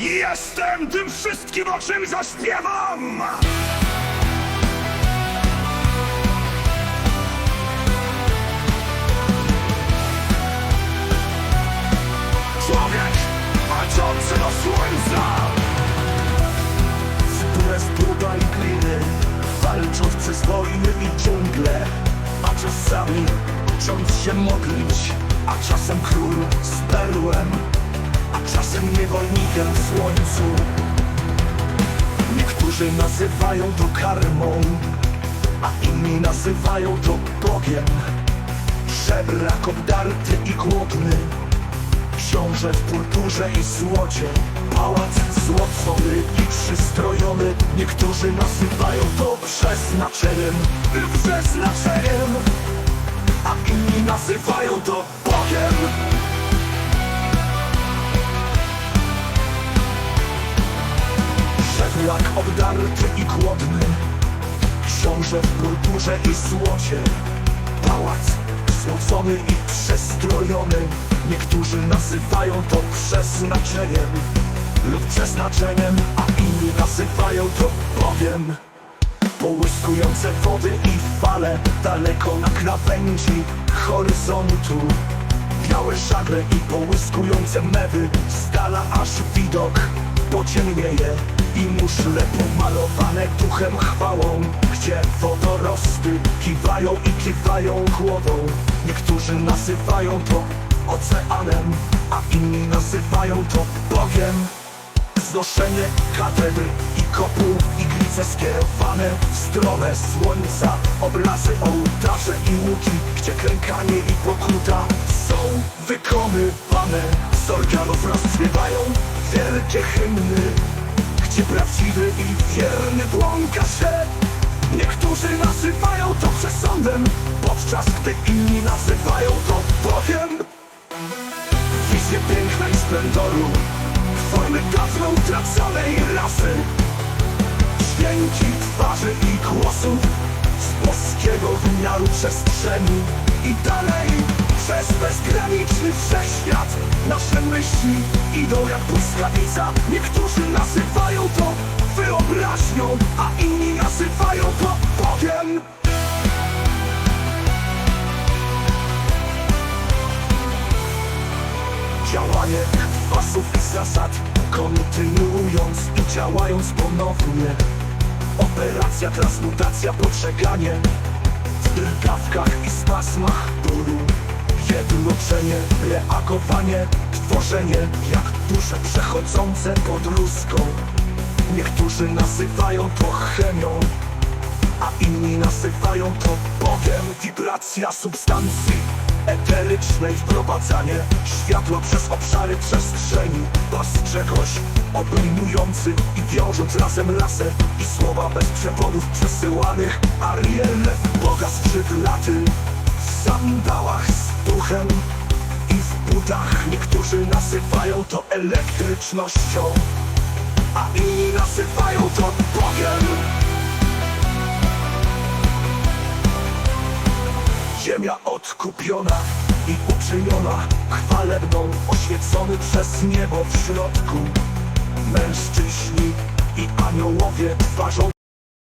Jestem tym wszystkim, o czym zaśpiewam! A czasem król z perłem A czasem niewolnikiem w słońcu. Niektórzy nazywają to karmą A inni nazywają to Bogiem. Żebrak obdarty i głodny Książę w purpurze i złocie. Pałac złocony i przystrojony Niektórzy nazywają to przeznaczeniem. Przeznaczeniem A inni nazywają to Bogiem. Żewlak obdarty i głodny Książę w purpurze i złocie. Pałac złocony i przestrojony Niektórzy nazywają to przeznaczeniem Lub przeznaczeniem, a inni nazywają to Bogiem Połyskujące wody i fale Daleko na krawędzi horyzontu. Białe żagle i połyskujące mewy Z dala aż widok pociemnieje I muszle pomalowane duchem chwałą Gdzie wodorosty kiwają i kiwają głodą Niektórzy nazywają to oceanem A inni nazywają to Bogiem. Znoszenie katedry i kopuł Iglice skierowane w stronę słońca. Obrazy ołtarze i łuki Gdzie klękanie i pokuta są wykonywane. Z organów rozśpiewają wielkie hymny Gdzie prawdziwy i wierny błąka się. Niektórzy nazywają to przesądem Podczas gdy inni nazywają to Bogiem. Wizje piękna i splendoru Formy dawno utraconej rasy Dźwięki twarzy i głosów Z boskiego wymiaru przestrzeni I dalej przez bezgraniczny wszechświat Nasze myśli idą jak błyskawica. Niektórzy nazywają to wyobraźnią A inni nazywają to Bogiem. Działanie kwasów i zasad Kontynuując i działając ponownie Operacja, transmutacja, poczekanie W drgawkach i spasmach bólu. Jednoczenie, reagowanie, tworzenie. Jak dusze przechodzące pod ruską Niektórzy nazywają to chemią a inni nazywają to Bogiem. Wibracja substancji eterycznej Wprowadzanie. Światła przez obszary przestrzeni. Pas czegoś obejmujący i wiążąc razem laser I słowa bez przewodów przesyłanych. Ariel Boga skrzydlaty W sandałach z duchem i w butach. Niektórzy nazywają to elektrycznością A inni nazywają to Bogiem Ziemia odkupiona i uczyniona chwalebną, oświecony przez niebo w środku. Mężczyźni i aniołowie twarzą